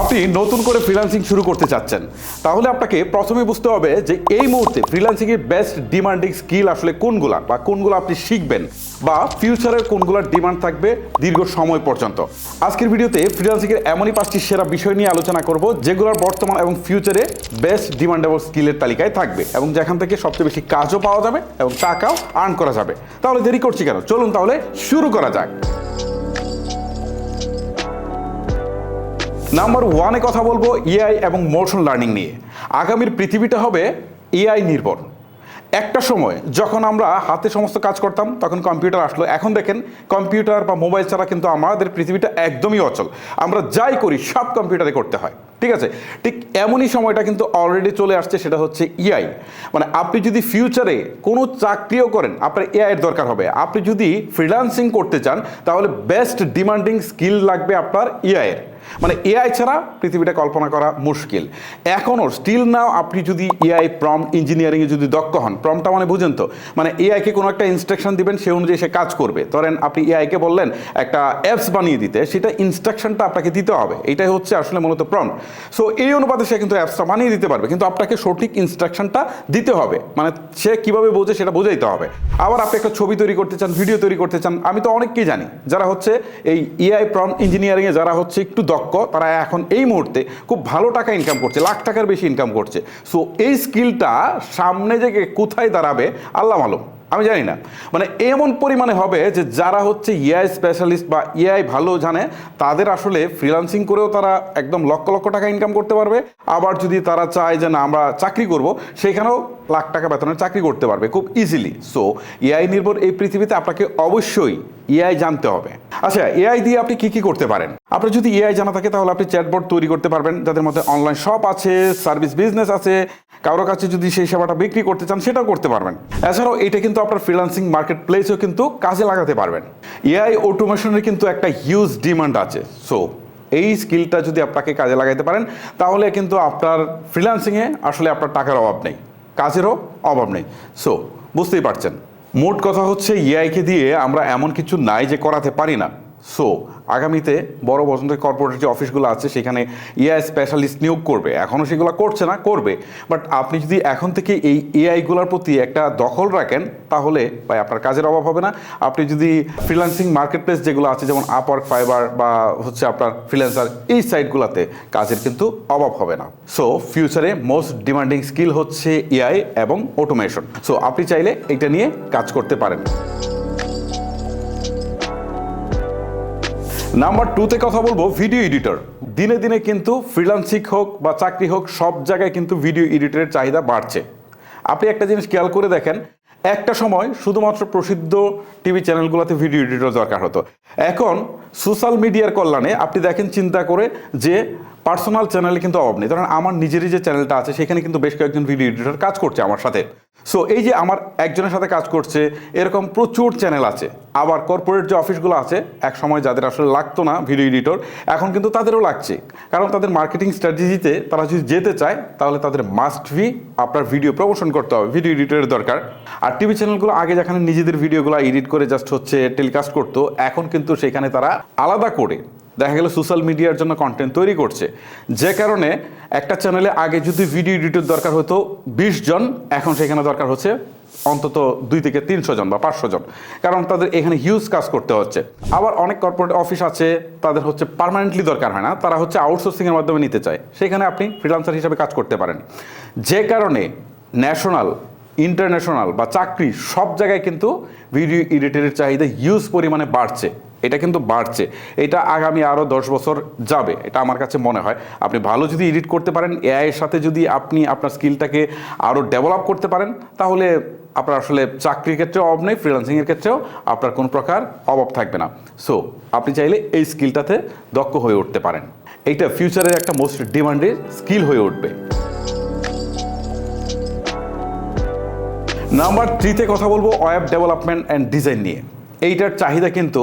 আপনি নতুন করে ফ্রিল্যান্সিং শুরু করতে চাচ্ছেন, তাহলে আপনাকে প্রথমে বুঝতে হবে যে এই মুহূর্তে ফ্রিল্যান্সিং এর বেস্ট ডিমান্ডিং স্কিল আসলে কোনগুলা বা কোনগুলো আপনি শিখবেন বা ফিউচারের কোনগুলোর ডিমান্ড থাকবে দীর্ঘ সময় পর্যন্ত। আজকের ভিডিওতে ফ্রিল্যান্সিং এর এমনই পাঁচটি সেরা বিষয় নিয়ে আলোচনা করব যেগুলোর বর্তমান এবং ফিউচারে বেস্ট ডিমান্ডেবল স্কিলের তালিকায় থাকবে এবং যেখান থেকে সবচেয়ে বেশি কাজও পাওয়া যাবে এবং টাকাও আর্ন করা যাবে। তাহলে দেরি করছি কেন? চলুন তাহলে শুরু করা যাক। নাম্বার ওয়ানে কথা বলব এআই এবং মোশন লার্নিং নিয়ে। আগামীর পৃথিবীটা হবে এআই নির্ভর। একটা সময় যখন আমরা হাতে সমস্ত কাজ করতাম, তখন কম্পিউটার আসলো। এখন দেখেন কম্পিউটার বা মোবাইল ছাড়া কিন্তু আমাদের পৃথিবীটা একদমই অচল। আমরা যাই করি, সব কম্পিউটারে করতে হয়। ঠিক আছে? ঠিক এমনই সময়টা কিন্তু অলরেডি চলে আসছে, সেটা হচ্ছে ইআই মানে আপনি যদি ফিউচারে কোনো চাকরিও করেন, আপনার এআইয়ের দরকার হবে। আপনি যদি ফ্রিল্যান্সিং করতে চান, তাহলে বেস্ট ডিমান্ডিং স্কিল লাগবে আপনার এআইয়ের মানে এআই ছাড়া পৃথিবীটা কল্পনা করা মুশকিল। এখনও স্টিল নাও আপনি যদি এআই প্রম ইঞ্জিনিয়ারিংয়ে যদি দক্ষ হন প্রমটা মানে বুঝেন তো মানে এআইকে কোনো একটা ইনস্ট্রাকশন দিবেন, সে অনুযায়ী সে কাজ করবে। ধরেন আপনি এআইকে বললেন, একটা অ্যাপস বানিয়ে দিতে, সেটা ইনস্ট্রাকশনটা আপনাকে দিতে হবে। এটাই হচ্ছে আসলে মূলত প্রম সো এই অনুপাতে সে কিন্তু অ্যাপসটা বানিয়ে দিতে পারবে, কিন্তু আপনাকে সঠিক ইনস্ট্রাকশনটা দিতে হবে। মানে সে কীভাবে বোঝে সেটা বোঝাইতে হবে। আবার আপনি একটা ছবি তৈরি করতে চান ভিডিও তৈরি করতে চান, আমি তো অনেককেই জানি, যারা হচ্ছে এই এআই প্রম ইঞ্জিনিয়ারিংয়ে যারা হচ্ছে একটু দক্ষ, তারা এখন এই মুহূর্তে খুব ভালো টাকা ইনকাম করছে, লাখ টাকার বেশি ইনকাম করছে। সো এই স্কিলটা সামনে যে কোথায় দাঁড়াবে, আল্লাহ মালুম। আমি জানি না। মানে এমন পরিমাণে হবে যে যারা হচ্ছে এআই স্পেশালিস্ট বা এআই ভালো জানে, তাদের আসলে ফ্রিল্যান্সিং করেও তারা একদম লক্ষ লক্ষ টাকা ইনকাম করতে পারবে। আবার যদি তারা চায় যে না, আমরা চাকরি করব, সেখানেও লাখ টাকা বেতনের চাকরি করতে পারবে খুব ইজিলি সো এআই নির্ভর এই পৃথিবীতে আপনাকে অবশ্যই এআই জানতে হবে। আচ্ছা এআই দিয়ে আপনি কি কি করতে পারেন? আপনার যদি এআই জানা থাকে তাহলে আপনি চ্যাটবোর্ড তৈরি করতে পারবেন, যাদের মধ্যে অনলাইন শপ আছে সার্ভিস বিজনেস আছে কারোর কাছে যদি সেই সেবাটা বিক্রি করতে চান সেটাও করতে পারবেন। এছাড়াও এটা কিন্তু আপনার ফ্রিলান্সিং মার্কেট প্লেসেও কিন্তু কাজে লাগাতে পারবেন। এআই অটোমেশনের কিন্তু একটা হিউজ ডিমান্ড আছে। সো এই স্কিলটা যদি আপনাকে কাজে লাগাইতে পারেন, তাহলে কিন্তু আপনার ফ্রিল্যান্সিংয়ে আসলে আপনার টাকার অভাব নেই। কাজেরও অভাব নেই। সো বুঝতেই পারছেন। মোট কথা হচ্ছে ইআইকে দিয়ে আমরা এমন কিছু নাই যে করাতে পারি না। সো আগামীতে বড় বসন্তের কর্পোরেট যে অফিসগুলো আছে, সেখানে এআই স্পেশালিস্ট নিয়োগ করবে। এখনও সেগুলো করছে না, করবে। বাট আপনি যদি এখন থেকে এই এআইগুলোর প্রতি একটা দখল রাখেন, তাহলে ভাই আপনার কাজের অভাব হবে না। আপনি যদি ফ্রিল্যান্সিং মার্কেট প্লেস যেগুলো আছে, যেমন আপওয়ার্ক ফাইবার বা হচ্ছে আপনার ফ্রিল্যান্সার এই সাইটগুলোতে কাজের কিন্তু অভাব হবে না। সো ফিউচারে মোস্ট ডিমান্ডিং স্কিল হচ্ছে এআই এবং অটোমেশন সো আপনি চাইলে এটা নিয়ে কাজ করতে পারেন। নাম্বার টুতে কথা বলব ভিডিও এডিটর দিনে দিনে কিন্তু ফ্রিলান্সিক হোক বা চাকরি হোক, সব জায়গায় কিন্তু ভিডিও এডিটরের চাহিদা বাড়ছে। আপনি একটা জিনিস খেয়াল করে দেখেন, একটা সময় শুধুমাত্র প্রসিদ্ধ টিভি চ্যানেলগুলোতে ভিডিও এডিটর দরকার হতো। এখন সোশ্যাল মিডিয়ার কল্যাণে আপনি দেখেন চিন্তা করে যে পার্সোনাল চ্যানেলে কিন্তু অভাব নেই। ধরেন আমার নিজেরই যে চ্যানেলটা আছে, সেখানে কিন্তু বেশ কয়েকজন ভিডিও এডিটর কাজ করছে আমার সাথে। সো এই যে আমার একজনের সাথে কাজ করছে, এরকম প্রচুর চ্যানেল আছে। আবার কর্পোরেট যে অফিসগুলো আছে এক সময় যাদের আসলে লাগতো না ভিডিও এডিটর এখন কিন্তু তাদেরও লাগছে। কারণ তাদের মার্কেটিং স্ট্র্যাটেজিতে তারা যদি যেতে চায়, তাহলে তাদের মাস্ট ভি আপনার ভিডিও প্রমোশন করতে হবে ভিডিও এডিটরের দরকার। আর টিভি চ্যানেলগুলো আগে যেখানে নিজেদের ভিডিওগুলো এডিট করে জাস্ট হচ্ছে টেলিকাস্ট করতো, এখন কিন্তু সেখানে তারা আলাদা করে। দেখা গেল সোশ্যাল মিডিয়ার জন্য কন্টেন্ট তৈরি করছে। যে কারণে একটা চ্যানেলে আগে যদি ভিডিও এডিটর দরকার হতো বিশ জন, এখন সেখানে দরকার হচ্ছে অন্তত দুই থেকে তিনশো জন বা পাঁচশো জন। কারণ তাদের এখানে হিউজ কাজ করতে হচ্ছে। আবার অনেক কর্পোরেট অফিস আছে, তাদের হচ্ছে পার্মানেন্টলি দরকার হয় না, তারা হচ্ছে আউটসোর্সিংয়ের মাধ্যমে নিতে চায়। সেখানে আপনি ফ্রিলান্সার হিসেবে কাজ করতে পারেন। যে কারণে ন্যাশনাল ইন্টারন্যাশনাল বা চাকরি সব জায়গায় কিন্তু ভিডিও এডিটরের চাহিদা হিউজ পরিমাণে বাড়ছে। এটা কিন্তু বাড়ছে। এটা আগামী আরও দশ বছর যাবে, এটা আমার কাছে মনে হয়। আপনি ভালো যদি এডিট করতে পারেন এআইয়ের সাথে যদি আপনি আপনার স্কিলটাকে আরও ডেভেলপ করতে পারেন, তাহলে আপনার আসলে চাকরির ক্ষেত্রেও অভাব নেই ফ্রিল্যান্সিংয়ের ক্ষেত্রেও আপনার কোনো প্রকার অভাব থাকবে না। সো আপনি চাইলে এই স্কিলটাতে দক্ষ হয়ে উঠতে পারেন। এইটা ফিউচারের একটা মোস্ট ডিমান্ডের স্কিল হয়ে উঠবে। নাম্বার থ্রিতে কথা বলব ওয়েব ডেভেলপমেন্ট অ্যান্ড ডিজাইন নিয়ে। এইটার চাহিদা কিন্তু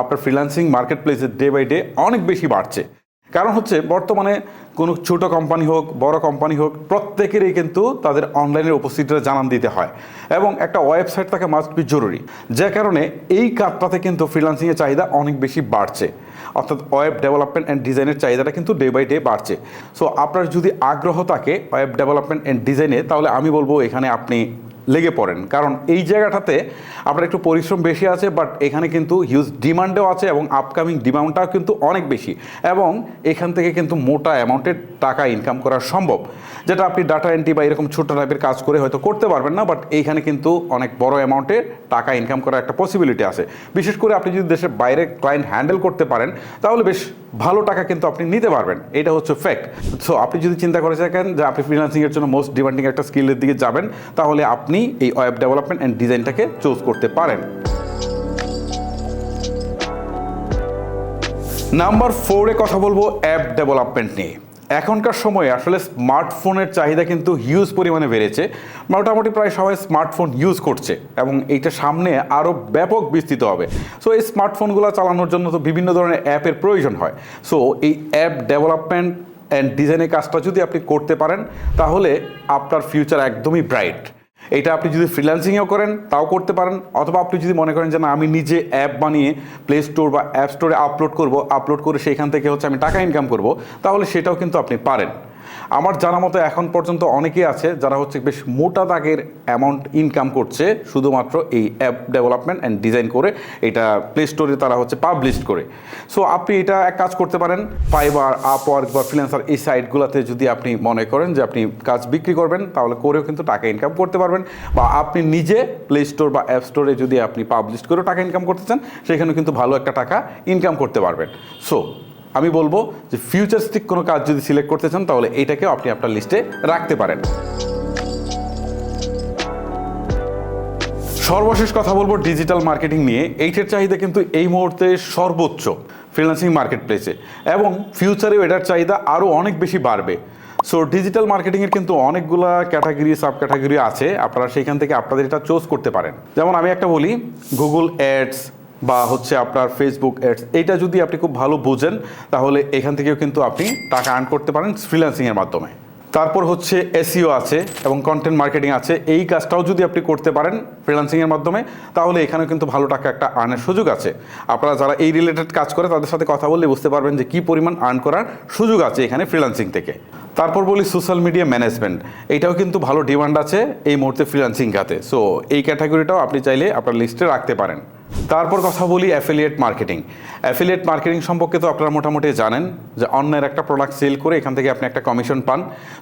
আপনার ফ্রিল্যান্সিং মার্কেট প্লেসে ডে বাই ডে অনেক বেশি বাড়ছে। কারণ হচ্ছে বর্তমানে কোনো ছোট কোম্পানি হোক, বড় কোম্পানি হোক, প্রত্যেকেরই কিন্তু তাদের অনলাইনের উপস্থিতিটা জানান দিতে হয় এবং একটা ওয়েবসাইট তাকে মাস্ট বি জরুরি। যে কারণে এই কাজটাতে কিন্তু ফ্রিল্যান্সিংয়ের চাহিদা অনেক বেশি বাড়ছে। অর্থাৎ ওয়েব ডেভেলপমেন্ট অ্যান্ড ডিজাইনের চাহিদাটা কিন্তু ডে বাই ডে বাড়ছে। সো আপনার যদি আগ্রহ থাকে ওয়েব ডেভেলপমেন্ট অ্যান্ড ডিজাইনে তাহলে আমি বলব এখানে আপনি লেগে পড়েন। কারণ এই জায়গাটাতে আপনার একটু পরিশ্রম বেশি আছে বাট এখানে কিন্তু হিউজ ডিমান্ডও আছে এবং আপকামিং ডিমান্ডটাও কিন্তু অনেক বেশি। এবং এখান থেকে কিন্তু মোটা অ্যামাউন্টের টাকা ইনকাম করা সম্ভব, যেটা আপনি ডাটা এন্ট্রি বা এরকম ছোটো টাইপের কাজ করে হয়তো করতে পারবেন না বাট এইখানে কিন্তু অনেক বড় অ্যামাউন্টের টাকা ইনকাম করার একটা পসিবিলিটি আছে। বিশেষ করে আপনি যদি দেশের বাইরে ক্লায়েন্ট হ্যান্ডেল করতে পারেন, তাহলে বেশ ভালো টাকা কিন্তু আপনি নিতে পারবেন। এটা হচ্ছে ফ্যাক্ট সো আপনি যদি চিন্তা করে থাকেন যে আপনি ফ্রিলান্সিংয়ের জন্য মোস্ট ডিমান্ডিং একটা স্কিলের দিকে যাবেন, তাহলে আপনি এই ওয়েব ডেভেলপমেন্ট অ্যান্ড ডিজাইনটাকে চুজ করতে পারেন। নাম্বার ফোরে কথা বলব অ্যাপ ডেভেলপমেন্ট নিয়ে। এখনকার সময়ে আসলে স্মার্টফোনের চাহিদা কিন্তু হিউজ পরিমাণে বেড়েছে। মোটামুটি প্রায় সবাই স্মার্টফোন ইউজ করছে এবং এইটা সামনে আরও ব্যাপক বিস্তৃত হবে। সো এই স্মার্টফোনগুলো চালানোর জন্য তো বিভিন্ন ধরনের অ্যাপের প্রয়োজন হয়। সো এই অ্যাপ ডেভেলপমেন্ট অ্যান্ড ডিজাইনের কাজটা যদি আপনি করতে পারেন, তাহলে আপনার ফিউচার একদমই ব্রাইট এটা আপনি যদি ফ্রিল্যান্সিংও করেন, তাও করতে পারেন। অথবা আপনি যদি মনে করেন যে, না, আমি নিজে অ্যাপ বানিয়ে প্লে স্টোর বা অ্যাপ স্টোরে আপলোড করব আপলোড করে সেখান থেকে হচ্ছে আমি টাকা ইনকাম করব, তাহলে সেটাও কিন্তু আপনি পারেন। আমার জানা মতো এখন পর্যন্ত অনেকেই আছে যারা হচ্ছে বেশ মোটা দাগের অ্যামাউন্ট ইনকাম করছে, শুধুমাত্র এই অ্যাপ ডেভেলপমেন্ট অ্যান্ড ডিজাইন করে এটা প্লে স্টোরে তারা হচ্ছে পাবলিশ করে। সো আপনি এটা এক কাজ করতে পারেন ফাইবার আপওয়ার্ক বা ফ্রিল্যান্সার এই সাইটগুলোতে যদি আপনি মনে করেন যে আপনি কাজ বিক্রি করবেন, তাহলে করেও কিন্তু টাকা ইনকাম করতে পারবেন। বা আপনি নিজে প্লে স্টোর বা অ্যাপ স্টোরে যদি আপনি পাবলিশ করেও টাকা ইনকাম করতে চান সেখানে কিন্তু ভালো একটা টাকা ইনকাম করতে পারবেন। সো আমি বলব যে ফিউচারিস্টিক কোনো কাজ যদি সিলেক্ট করতে চান, তাহলে এটাকেও আপনি আপনার লিস্টে রাখতে পারেন। সর্বশেষ কথা বলব ডিজিটাল মার্কেটিং নিয়ে। এইটার চাহিদা কিন্তু এই মুহূর্তে সর্বোচ্চ ফ্রিল্যান্সিং মার্কেট প্লেসে এবং ফিউচারেও এটার চাহিদা আরও অনেক বেশি বাড়বে। সো ডিজিটাল মার্কেটিংয়ের কিন্তু অনেকগুলা ক্যাটাগরি সাব ক্যাটাগরি আছে। আপনারা সেইখান থেকে আপনাদের এটা চুজ করতে পারেন। যেমন আমি একটা বলি গুগল অ্যাডস বা হচ্ছে আপনার ফেসবুক অ্যাডস এইটা যদি আপনি খুব ভালো বোঝেন, তাহলে এখান থেকেও কিন্তু আপনি টাকা আর্ন করতে পারেন ফ্রিল্যান্সিংয়ের মাধ্যমে। তারপর হচ্ছে এসিও আছে এবং কন্টেন্ট মার্কেটিং আছে, এই কাজটাও যদি আপনি করতে পারেন ফ্রিল্যান্সিংয়ের মাধ্যমে, তাহলে এখানেও কিন্তু ভালো টাকা একটা আর্নের সুযোগ আছে। আপনারা যারা এই রিলেটেড কাজ করে, তাদের সাথে কথা বললে বুঝতে পারবেন যে কী পরিমাণ আর্ন করার সুযোগ আছে এখানে ফ্রিল্যান্সিং থেকে। তারপর বলি সোশ্যাল মিডিয়া ম্যানেজমেন্ট এইটাও কিন্তু ভালো ডিমান্ড আছে এই মুহূর্তে ফ্রিল্যান্সিং খাতে। সো এই ক্যাটাগরিটাও আপনি চাইলে আপনার লিস্টে রাখতে পারেন। তারপর কথা বলি অ্যাফিলিয়েট মার্কেটিং অ্যাফিলিয়েট মার্কেটিং সম্পর্কে তো আপনারা মোটামুটি জানেন যে অন্যের একটা প্রোডাক্ট সেল করে এখান থেকে আপনি একটা কমিশন পান।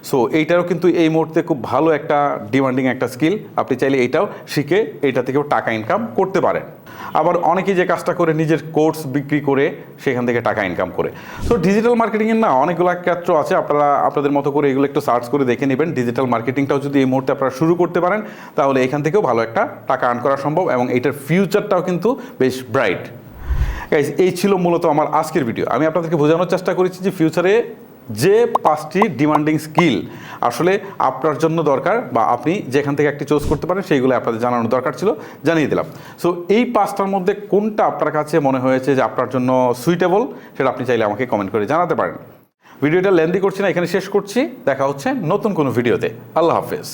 সো এইটারও কিন্তু এই মুহূর্তে খুব ভালো একটা ডিমান্ডিং একটা স্কিল আপনি চাইলে এইটাও শিখে এইটা থেকেও টাকা ইনকাম করতে পারেন। আবার অনেকেই যে কাজটা করে নিজের কোর্স বিক্রি করে সেখান থেকে টাকা ইনকাম করে। সো ডিজিটাল মার্কেটিংয়ের না অনেকগুলো ক্ষেত্র আছে। আপনারা, আপনাদের মতো করে এগুলো একটু সার্চ করে দেখে নেবেন। ডিজিটাল মার্কেটিংটাও যদি এই মুহূর্তে আপনারা শুরু করতে পারেন, তাহলে এখান থেকেও ভালো একটা টাকা আর্ন করা সম্ভব এবং এটার ফিউচারটাও কিন্তু বেশ ব্রাইট এই ছিল মূলত আমার আজকের ভিডিও আমি আপনাদেরকে বোঝানোর চেষ্টা করেছি যে ফিউচারে যে পাঁচটি ডিমান্ডিং স্কিল আসলে আপনার জন্য দরকার বা আপনি যেখান থেকে একটি চুজ করতে পারেন, সেইগুলো আপনাদের জানানোর দরকার ছিল, জানিয়ে দিলাম। সো এই পাঁচটার মধ্যে কোনটা আপনার কাছে মনে হয়েছে যে আপনার জন্য সুইটেবল সেটা আপনি চাইলে আমাকে কমেন্ট করে জানাতে পারেন। ভিডিওটা লেন্দি করছি না, এখানে শেষ করছি। দেখা হচ্ছে নতুন কোনো ভিডিওতে আল্লাহ হাফেজ।